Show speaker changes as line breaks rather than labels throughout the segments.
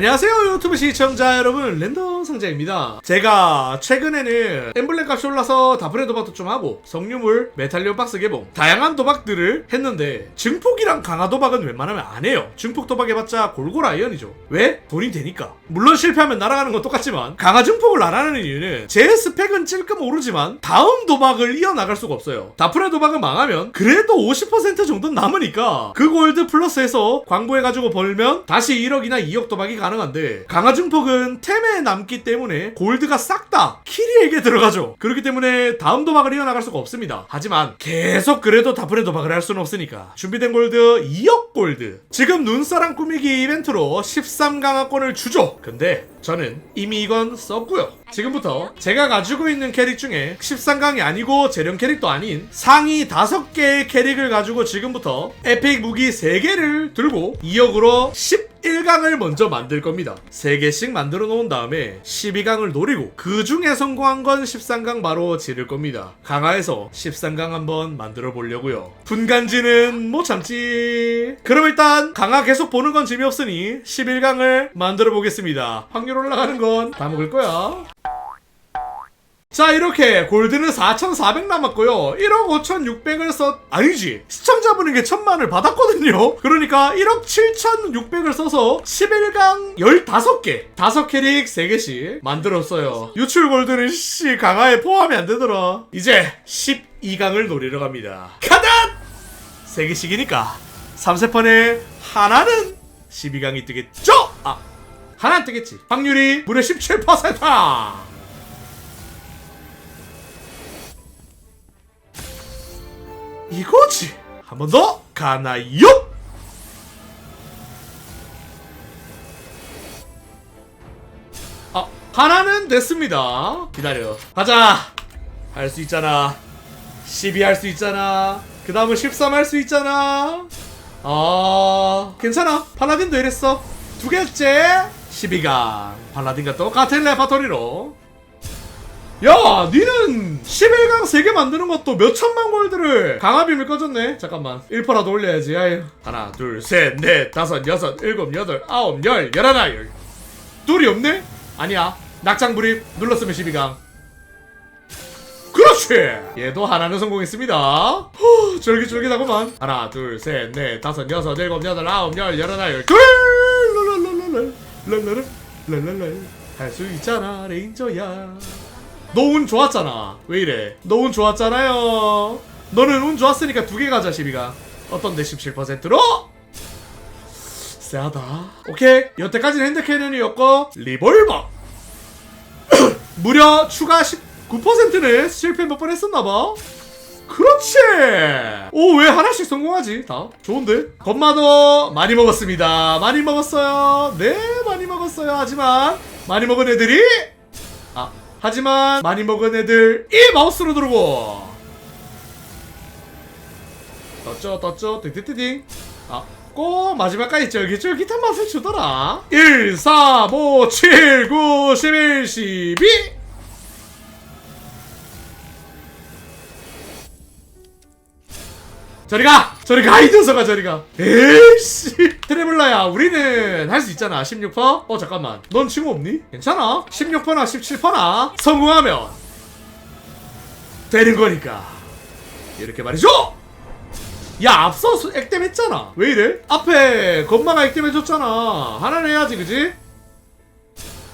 안녕하세요 유튜브 시청자 여러분. 랜덤 상자입니다. 제가 최근에는 엠블렘 값이 올라서 다브레 도박도 좀 하고 성유물 메탈리온 박스 개봉 다양한 도박들을 했는데 증폭이랑 강화 도박은 웬만하면 안 해요. 증폭 도박 해봤자 골골 아이언이죠. 왜? 돈이 되니까. 물론 실패하면 날아가는 건 똑같지만 강화 증폭을 안 하는 이유는 제 스펙은 찔끔 오르지만 다음 도박을 이어나갈 수가 없어요. 다프레 도박은 망하면 그래도 50% 정도는 남으니까 그 골드 플러스해서 광고해가지고 벌면 다시 1억이나 2억 도박이 가 능한데 강화 증폭은 템에 남기 때문에 골드가 싹 다 키리에게 들어가죠. 그렇기 때문에 다음 도박을 이어나갈 수가 없습니다. 하지만 계속 그래도 다프레 도박을 할 수는 없으니까 준비된 골드 2억 골드. 지금 눈사람 꾸미기 이벤트로 13강화권을 주죠. 근데 저는 이미 이건 썼고요. 지금부터 제가 가지고 있는 캐릭 중에 13강이 아니고 재련 캐릭도 아닌 상위 5개의 캐릭을 가지고 지금부터 에픽 무기 3개를 들고 2억으로 11강을 먼저 만들 겁니다. 3개씩 만들어 놓은 다음에 12강을 노리고 그 중에 성공한 건 13강 바로 지를 겁니다. 강화해서 13강 한번 만들어 보려고요. 분간지는 못 참지. 그럼 일단 강화 계속 보는 건 재미없으니 11강을 만들어 보겠습니다. 확률 올라가는 건 다 먹을 거야. 자 이렇게 골드는 4,400 남았고요. 1억 5,600을 썼... 아니지. 시청자분에게 천만을 받았거든요. 그러니까 1억 7,600을 써서 11강 15개 5캐릭 3개씩 만들었어요. 유출 골드는 씨 강화에 포함이 안 되더라. 이제 12강을 노리러 갑니다. 가단! 3개씩이니까 3세판에 하나는 12강이 뜨겠죠? 아 하나 뜨겠지. 확률이 무려 17% 이거지. 한 번 더 가나요? 아 하나는 됐습니다. 기다려. 가자. 할 수 있잖아. 12 할 수 있잖아. 그 다음은 13 할 수 있잖아. 아 괜찮아. 팔라딘도 이랬어. 두 개째 12강. 팔라딘과 똑같은 레파토리로 야, 니는 11강 3개 만드는 것도 몇 천만 골드를 강화 비밀 꺼졌네. 잠깐만. 1%라도 올려야지. 아유. 하나, 둘, 셋, 넷, 다섯, 여섯, 일곱, 여덟, 아홉, 열, 열하나, 열. 둘이 없네? 아니야. 낙장 불입 눌렀으면 12강. 그렇지! 얘도 하나는 성공했습니다. 후, 쫄깃쫄깃하구만. 하나, 둘, 셋, 넷, 다섯, 여섯, 일곱, 여덟, 아홉, 열, 열하나, 열. 둘! 랄랄랄랄랄. 랄랄랄. 랄랄랄. 할 수 있잖아, 레인저야. 너 운 좋았잖아. 왜 이래? 너 운 좋았잖아요. 너는 운 좋았으니까 두 개 가자, 12가. 어떤데 17%로? 세하다. 오케이. 여태까지는 핸드캐논이었고, 리볼버. 무려 추가 19%는 실패 몇 번 했었나봐. 그렇지! 오, 왜 하나씩 성공하지? 다? 좋은데? 건마도 많이 먹었습니다. 많이 먹었어요. 네, 많이 먹었어요. 하지만, 많이 먹은 애들이, 아, 하지만, 많이 먹은 애들, 이 마우스로 누르고! 떴죠, 떴죠, 띵띵띵띵. 아, 꼭 마지막까지 쫄깃쫄깃한 맛을 주더라. 1, 4, 5, 7, 9, 11, 12! 저리가! 저리가! 이 녀석아 저리가! 에이씨! 트래블라야 우리는 할 수 있잖아 16%? 어 잠깐만 넌 친구 없니? 괜찮아 16%나 17%나 성공하면 되는 거니까 이렇게 말이죠! 야 앞서 수- 액땜 했잖아 왜 이래? 앞에 건마가 액땜 해줬잖아 하나는 해야지 그지?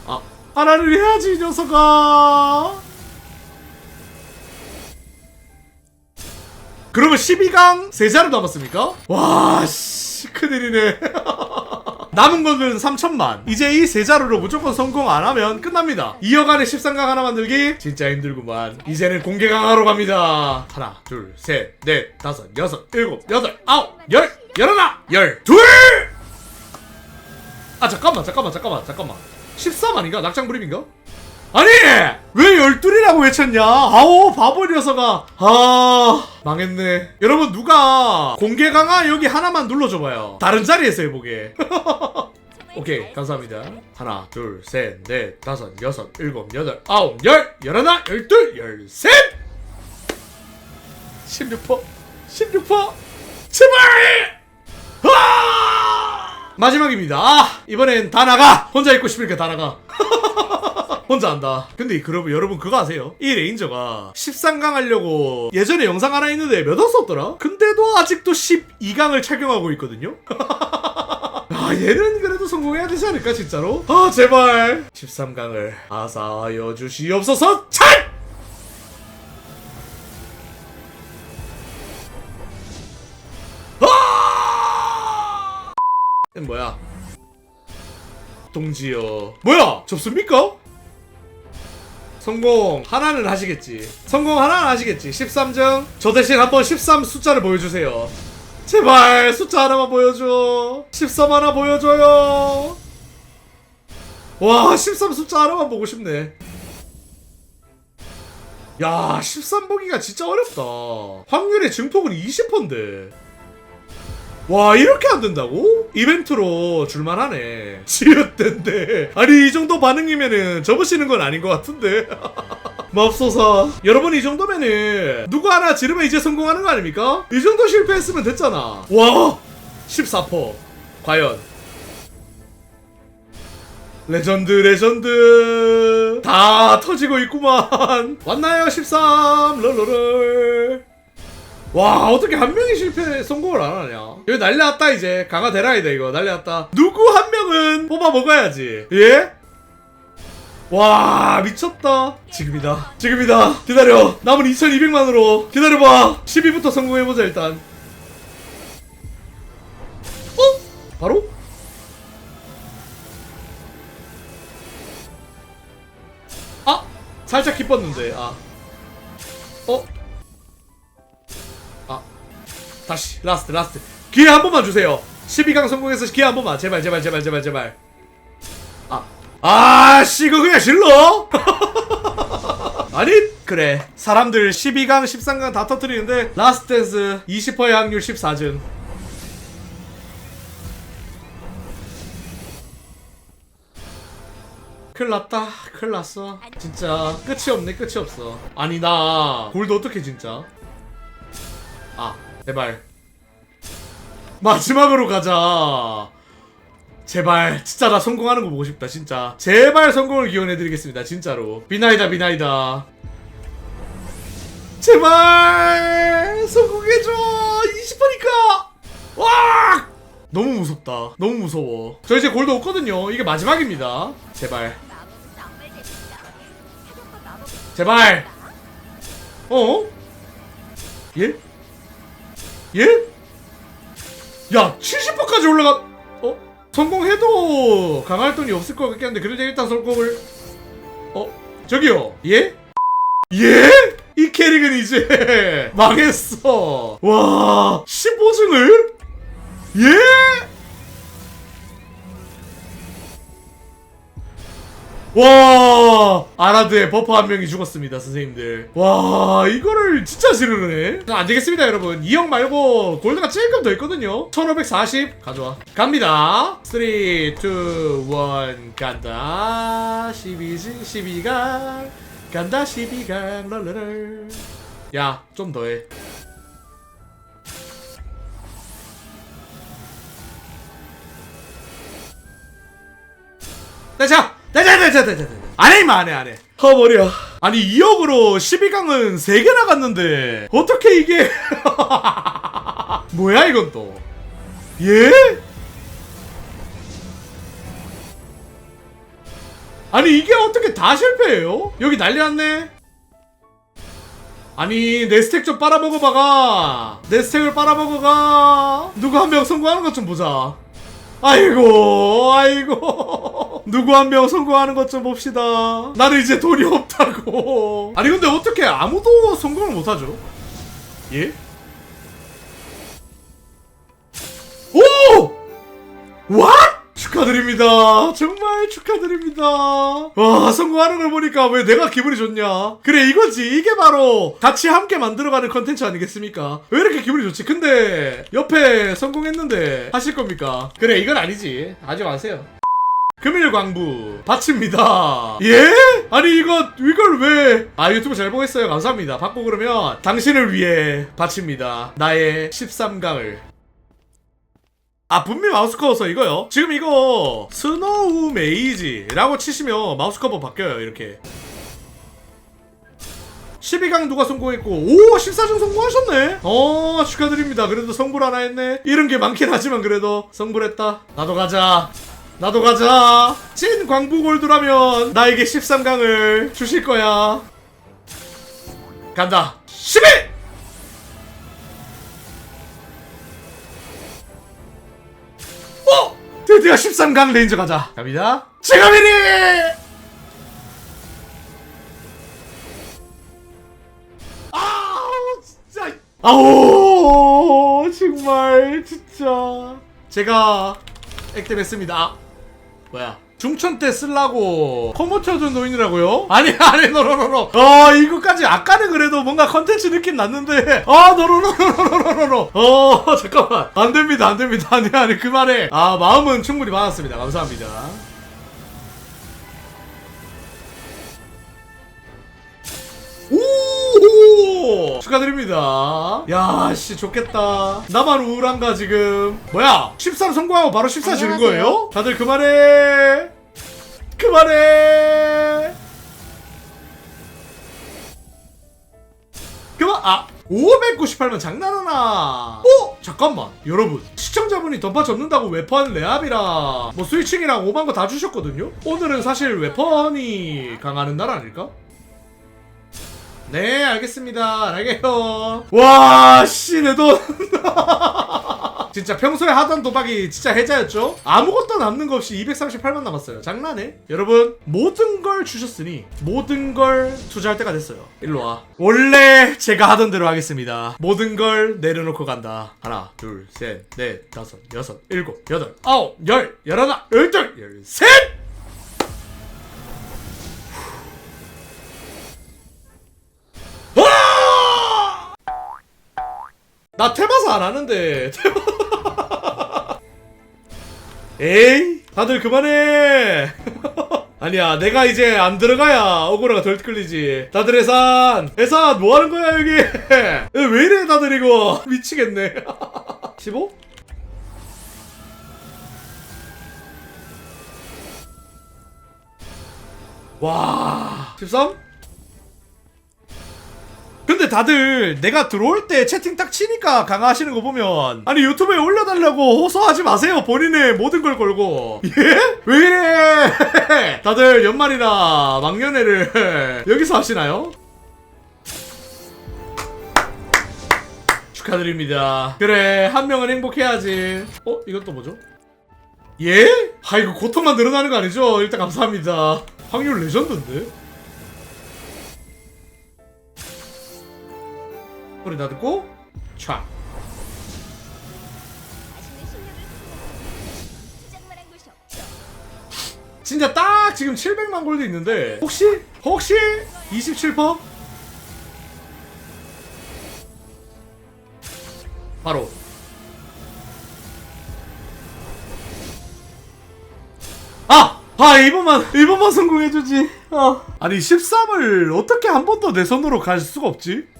아 하나는 해야지 이 녀석아 그러면 12강 세자로 남았습니까? 와, 씨, 큰일이네. 남은 거는 3천만. 이제 이 세 자루로 무조건 성공 안 하면 끝납니다. 2억 안에 13강 하나 만들기? 진짜 힘들구만. 이제는 공개 강화로 갑니다. 하나, 둘, 셋, 넷, 다섯, 여섯, 일곱, 여덟, 아홉, 열, 열하나, 열, 둘! 아, 잠깐만, 잠깐만, 잠깐만, 잠깐만. 13 아닌가? 낙장 불입인가? 아니! 왜 열둘이라고 외쳤냐? 아오, 바보 녀석아. 아, 망했네. 여러분, 누가 공개 강화 여기 하나만 눌러줘봐요. 다른 자리에서 해보게. 오케이, 감사합니다. 하나, 둘, 셋, 넷, 다섯, 여섯, 일곱, 여덟, 아홉, 열, 열하나, 열둘, 열셋! 16%, 16%, 제발! 아! 마지막입니다. 아, 이번엔 다 나가! 혼자 있고 싶으니까 다 나가. 혼자 한다. 근데 그러면 여러분 그거 아세요? 이 레인저가 13강 하려고 예전에 영상 하나 있는데 몇원 썼더라? 근데도 아직도 12강을 착용하고 있거든요? 아 얘는 그래도 성공해야 되지 않을까 진짜로? 아 제발 13강을 아사하여 주시옵소서 찰! 아! 뭐야? 동지여 뭐야? 접습니까? 성공 하나는 하시겠지. 성공 하나는 하시겠지. 13점 저 대신 한번 13 숫자를 보여주세요. 제발 숫자 하나만 보여줘. 13 하나 보여줘요. 와 13 숫자 하나만 보고 싶네. 야 13 보기가 진짜 어렵다. 확률의 증폭은 20%인데 와 이렇게 안 된다고? 이벤트로 줄만하네. 지읒된데 아니 이 정도 반응이면은 접으시는 건 아닌 것 같은데. 맙소사. 여러분 이 정도면은 누구 하나 지르면 이제 성공하는 거 아닙니까? 이 정도 실패했으면 됐잖아. 와 14% 과연. 레전드 레전드. 다 터지고 있구만. 왔나요 13 롤롤롤 와 어떻게 한 명이 실패 성공을 안 하냐? 이거 난리 났다 이제. 강화 대라이다 이거. 난리 났다. 누구 한 명은 뽑아 먹어야지. 예? 와 미쳤다. 지금이다. 지금이다. 기다려. 남은 2200만으로 기다려봐. 12부터 성공해보자 일단. 어? 바로? 아! 살짝 기뻤는데 아. 어? 아 다시 라스트 라스트. 기회 한 번만 주세요. 12강 성공해서 기회 한 번만. 제발 제발 제발 제발 제발. 아. 아씨 이거 그냥 질러? 아니 그래. 사람들 12강 13강 다 터뜨리는데 라스트 댄스 20%의 확률 14등 큰일 났다. 큰일 났어. 진짜 끝이 없네 끝이 없어. 아니 나 골드 어떻게 진짜? 아 제발. 마지막으로 가자. 제발. 진짜 나 성공하는 거 보고 싶다 진짜. 제발 성공을 기원해드리겠습니다 진짜로. 비나이다 비나이다. 제발! 성공해줘! 20%니까! 와! 너무 무섭다. 너무 무서워. 저 이제 골드 없거든요. 이게 마지막입니다. 제발. 제발! 어? 예? 예? 야 70%까지 올라가 어? 성공해도 강할 돈이 없을 것 같긴 한데 그래도 일단 성공을 어? 저기요 예? 예? 이 캐릭은 이제 망했어 와 15증을? 예? 와 아라드의 버퍼 한 명이 죽었습니다 선생님들. 와 이거를 진짜 지르네. 안 되겠습니다 여러분. 2형 말고 골드가 조금 더 있거든요. 1540 가져와. 갑니다. 3 2 1 간다. 12지 12강 간다 12강 랄랄랄. 야좀 더해. 내자 내자 내자 내자 안해 임마 안해 안해 허버려. 아니 2억으로 12강은 3개 나갔는데 어떻게 이게? 뭐야 이건 또? 예? 아니 이게 어떻게 다 실패해요? 여기 난리 났네. 아니 내 스택 좀 빨아먹어봐가. 내 스택을 빨아먹어가. 누구 한 명 성공하는 것 좀 보자. 아이고 아이고 누구 한 명 성공하는 것 좀 봅시다 나는 이제 돈이 없다고 아니 근데 어떻게 아무도 성공을 못하죠 예? 오! What? 축하드립니다. 정말 축하드립니다. 와, 성공하는 걸 보니까 왜 내가 기분이 좋냐? 그래, 이거지. 이게 바로 같이 함께 만들어가는 컨텐츠 아니겠습니까? 왜 이렇게 기분이 좋지? 근데 옆에 성공했는데 하실 겁니까? 그래, 이건 아니지. 하지 마세요. 금일 광부 바칩니다. 예? 아니 이거 이걸 왜? 아 유튜브 잘 보겠어요. 감사합니다. 받고 그러면 당신을 위해 바칩니다. 나의 13강을 아 분명 마우스 커버 이거요 지금 이거 스노우 메이지라고 치시면 마우스 커버 바뀌어요 이렇게 12강 누가 성공했고 오 14강 성공하셨네 어 축하드립니다 그래도 성불 하나 했네 이런 게 많긴 하지만 그래도 성불했다 나도 가자 나도 가자. 찐 광부골드라면 나에게 13강을 주실 거야. 간다. 11 어! 드디어 13강 레인저 가자. 갑니다. 지금이니! 아우 진짜. 아우 정말 진짜. 제가 액땜했습니다. 아, 뭐야? 중천 때 쓰려고 커머쳐준 노인이라고요? 아니 아니 노노노노. 어 이거까지 아까는 그래도 뭔가 컨텐츠 느낌 났는데. 아 노노노노노노노. 어 잠깐만. 안됩니다 안됩니다. 아니 아니 그만해. 아 마음은 충분히 받았습니다. 감사합니다 오! 축하드립니다. 야 씨 좋겠다. 나만 우울한가 지금? 뭐야? 14로 성공하고 바로 14 지는
안녕하세요.
거예요? 다들 그만해. 그만해. 그만 아 598만 장난하나? 어? 잠깐만 여러분. 시청자분이 던파 접는다고 웨펀 레압이랑 뭐 스위칭이랑 오만 거 다 주셨거든요? 오늘은 사실 웨펀이 강하는 날 아닐까? 네 알겠습니다. 알게요. 와씨 내돈. 진짜 평소에 하던 도박이 진짜 해자였죠? 아무것도 남는 거 없이 238만 남았어요. 장난해? 여러분 모든 걸 주셨으니 모든 걸 투자할 때가 됐어요. 일로 와. 원래 제가 하던 대로 하겠습니다. 모든 걸 내려놓고 간다. 하나 둘 셋 넷 다섯 여섯 일곱 여덟 아홉 열 열하나 열둘 열셋 나 테마사 안 하는데. 에이 다들 그만해. 아니야 내가 이제 안 들어가야 오고라가 덜 끌리지. 다들 해산 해산 뭐 하는 거야 여기? 왜 이래 다들 이거? 미치겠네. 15? 와 13? 근데 다들 내가 들어올 때 채팅 딱 치니까 강화하시는 거 보면 아니 유튜브에 올려달라고 호소하지 마세요 본인의 모든 걸 걸고 예? 왜 이래 다들 연말이나 막년회를 여기서 하시나요? 축하드립니다 그래 한 명은 행복해야지 어? 또 뭐죠? 예? 아 이거 고통만 늘어나는 거 아니죠? 일단 감사합니다 확률 레전드인데? 다 듣고 촥. 진짜 딱 지금 700만 골드 있는데 혹시 혹시 27%? 바로 아! 아 이번만 이번만 성공해주지 아. 아니 13을 어떻게 한 번도 내 손으로 갈 수가 없지?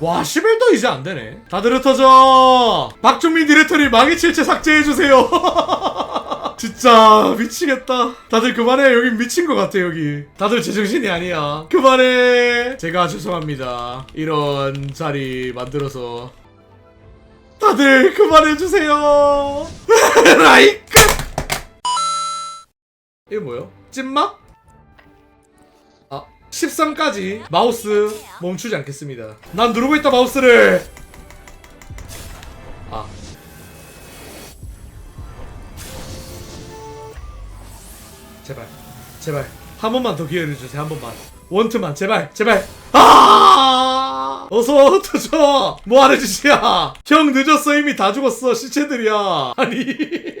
와 11도 이제 안 되네. 다들 흩어져. 박종민 디렉터리 망해칠체 삭제해주세요. 진짜 미치겠다. 다들 그만해. 여기 미친 것 같아 여기. 다들 제정신이 아니야. 그만해. 제가 죄송합니다. 이런 자리 만들어서. 다들 그만해주세요. 라이크! 이거 뭐요? 찐막? 아 13까지 마우스 멈추지 않겠습니다. 난 누르고 있다 마우스를! 아. 제발 제발. 한 번만 더 기회를 주세요 한 번만. 원투만 제발 제발. 아! 어서 터져 뭐 하는 짓이야? 형 늦었어 이미 다 죽었어 시체들이야. 아니.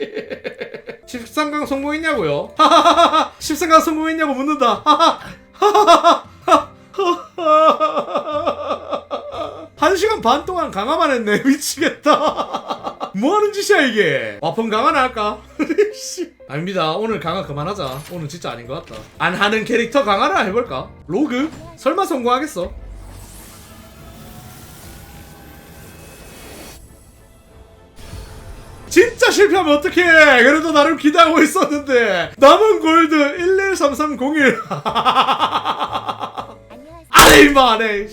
13강 성공했냐고요? 13강 성공했냐고 묻는다 한 시간 반 동안 강화만 했네 미치겠다 뭐 하는 짓이야 이게 와폰 강화나 할까? 씨. 아닙니다 오늘 강화 그만하자 오늘 진짜 아닌 것 같다 안 하는 캐릭터 강화나 해볼까? 로그? 설마 성공하겠어? 진짜 실패하면 어떡해. 그래도 나름 기대하고 있었는데. 남은 골드 113301
안녕하세요.
안해 임마 안해